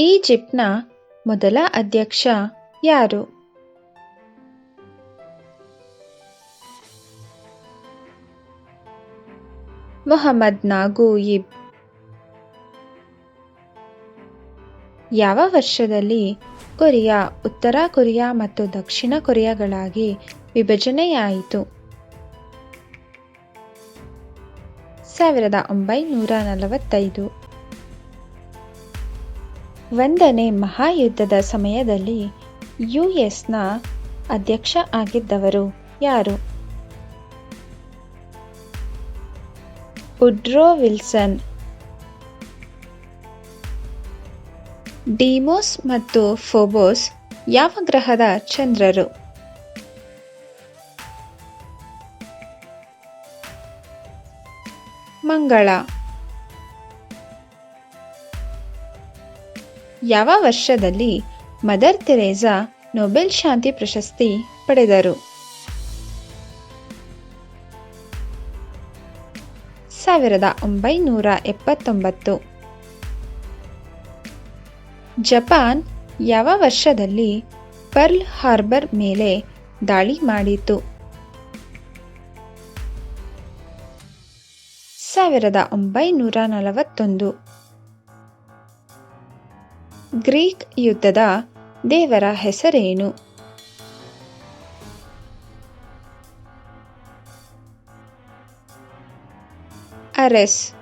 ಈಜಿಪ್ಟ್ನ ಮೊದಲ ಅಧ್ಯಕ್ಷ ಯಾರು? ಮೊಹಮ್ಮದ್ ನಾಗೂಯಿಬ್. ಯಾವ ವರ್ಷದಲ್ಲಿ ಕೊರಿಯಾ, ಉತ್ತರ ಕೊರಿಯಾ ಮತ್ತು ದಕ್ಷಿಣ ಕೊರಿಯಾಗಳಾಗಿ ವಿಭಜನೆಯಾಯಿತು? ಸಾವಿರದ ಒಂಬೈನೂರ ನಲವತ್ತೈದು. ಒಂದನೇ ಮಹಾಯುದ್ಧದ ಸಮಯದಲ್ಲಿ ಯು ಎಸ್ನ ಅಧ್ಯಕ್ಷ ಆಗಿದ್ದವರು ಯಾರು? ಉಡ್ರೋ ವಿಲ್ಸನ್, ಡಿಮೋಸ್ ಮತ್ತು ಫೋಬೋಸ್ ಯಾವ ಗ್ರಹದ ಚಂದ್ರರು? ಮಂಗಳ ಯಾವ ವರ್ಷದಲ್ಲಿ ಮದರ್ ತೆರೇಸಾ ನೊಬೆಲ್ ಶಾಂತಿ ಪ್ರಶಸ್ತಿ ಪಡೆದರು? ಸಾವಿರದ ಒಂಬೈನೂರ ಎಪ್ಪತ್ತೊಂಬತ್ತು. ಜಪಾನ್ ಯಾವ ವರ್ಷದಲ್ಲಿ ಪರ್ಲ್ ಹಾರ್ಬರ್ ಮೇಲೆ ದಾಳಿ ಮಾಡಿತು ಸಾವಿರದ ಒಂಬೈನೂರ ನಲವತ್ತೊಂದು. ಗ್ರೀಕ್ ಯುದ್ಧದ ದೇವರ ಹೆಸರೇನು? ಅರೆಸ್.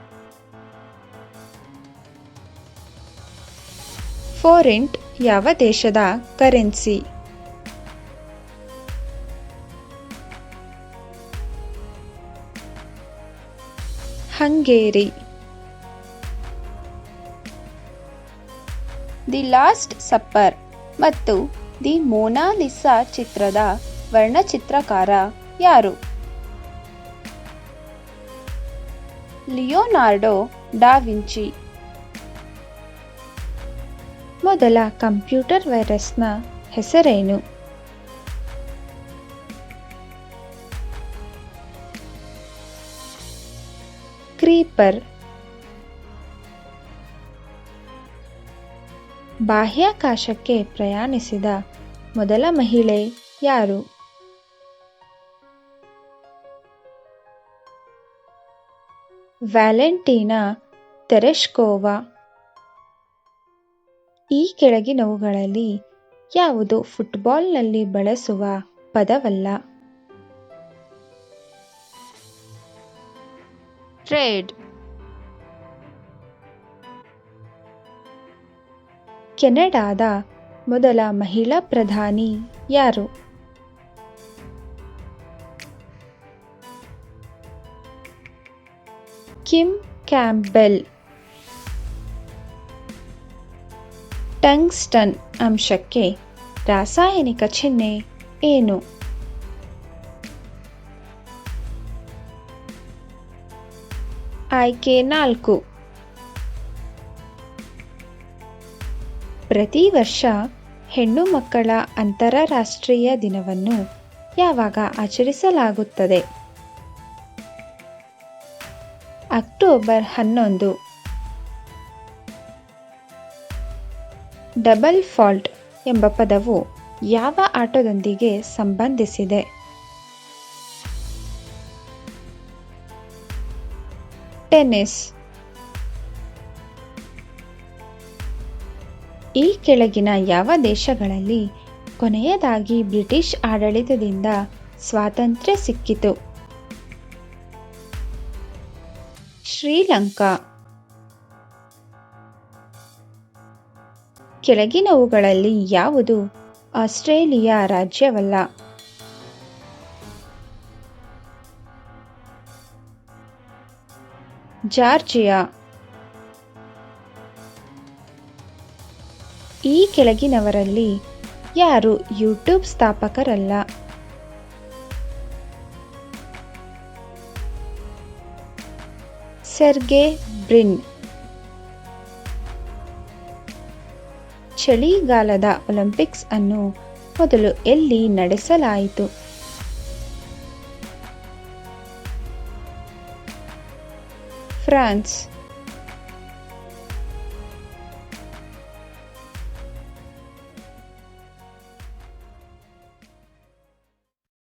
ಫೋರೆಂಟ್ ಯಾವ ದೇಶದ currency? Hungary. The last supper ಮತ್ತು ದಿ ಮೋನಾಲಿಸಾ ಚಿತ್ರದ ವರ್ಣಚಿತ್ರಕಾರ ಯಾರು? ಲಿಯೋನಾರ್ಡೋ ಡಾ ವಿಂಚಿ. ಮೊದಲ ಕಂಪ್ಯೂಟರ್ ವೈರಸ್ನ ಹೆಸರೇನು? ಕ್ರೀಪರ್. ಬಾಹ್ಯಾಕಾಶಕ್ಕೆ ಪ್ರಯಾಣಿಸಿದ ಮೊದಲ ಮಹಿಳೆ ಯಾರು? ವ್ಯಾಲೆಂಟೀನಾ ತೆರೆಶ್ಕೋವಾ ಈ ಕೆಳಗಿನವುಗಳಲ್ಲಿ ಯಾವುದು ಫುಟ್ಬಾಲ್ನಲ್ಲಿ ಬಳಸುವ ಪದವಲ್ಲ? ಟ್ರೇಡ್ ಕೆನಡಾದ ಮೊದಲ ಮಹಿಳಾ ಪ್ರಧಾನಿ ಯಾರು? Kim Campbell. ಟಂಗ್ಸ್ಟನ್ ಅಂಶಕ್ಕೆ ರಾಸಾಯನಿಕ ಚಿಹ್ನೆ ಏನು? ಆಯ್ಕೆ ನಾಲ್ಕು. ಪ್ರತಿ ವರ್ಷ ಹೆಣ್ಣು ಮಕ್ಕಳ ಅಂತಾರಾಷ್ಟ್ರೀಯ ದಿನವನ್ನು ಯಾವಾಗ ಆಚರಿಸಲಾಗುತ್ತದೆ? ಅಕ್ಟೋಬರ್ ಹನ್ನೊಂದು. ಡಬಲ್ ಫಾಲ್ಟ್ ಎಂಬ ಪದವು ಯಾವ ಆಟದೊಂದಿಗೆ ಸಂಬಂಧಿಸಿದೆ? ಟೆನ್ನಿಸ್. ಈ ಕೆಳಗಿನ ಯಾವ ದೇಶಗಳಲ್ಲಿ ಕೊನೆಯದಾಗಿ ಬ್ರಿಟಿಷ್ ಆಡಳಿತದಿಂದ ಸ್ವಾತಂತ್ರ್ಯ ಸಿಕ್ಕಿತು? ಶ್ರೀಲಂಕಾ. ಕೆಳಗಿನವುಗಳಲ್ಲಿ ಯಾವುದು ಆಸ್ಟ್ರೇಲಿಯಾ ರಾಜ್ಯವಲ್ಲ? ಜಾರ್ಜಿಯಾ. ಈ ಕೆಳಗಿನವರಲ್ಲಿ ಯಾರು ಯೂಟ್ಯೂಬ್ ಸ್ಥಾಪಕರಲ್ಲ? Sergey Brin. ಚಳಿಗಾಲದ ಒಲಿಂಪಿಕ್ಸ್ ಅನ್ನು ಮೊದಲು ಎಲ್ಲಿ ನಡೆಸಲಾಯಿತು? ಫ್ರಾನ್ಸ್.